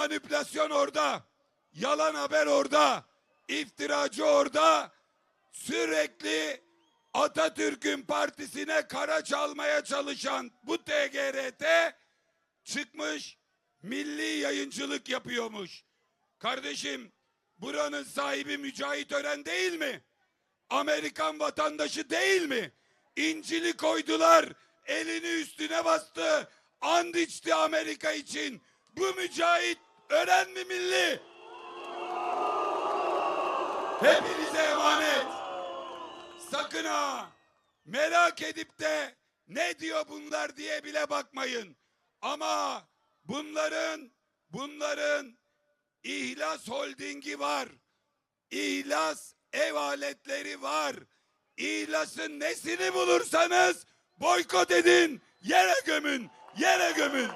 manipülasyon orada, yalan haber orada, iftiracı orada, sürekli Atatürk'ün partisine kara çalmaya çalışan bu TGRT çıkmış milli yayıncılık yapıyormuş. Kardeşim buranın sahibi Mücahit Ören değil mi? Amerikan vatandaşı değil mi? İncil'i koydular, elini üstüne bastı, and içti Amerika için. Bu Mücahit Ören mi milli? Hepinize emanet. Sakın ha merak edip de ne diyor bunlar diye bile bakmayın. Ama bunların bunların İhlas Holding'i var. İhlas ev aletleri var. İhlas'ın nesini bulursanız boykot edin. Yere gömün. Yere gömün.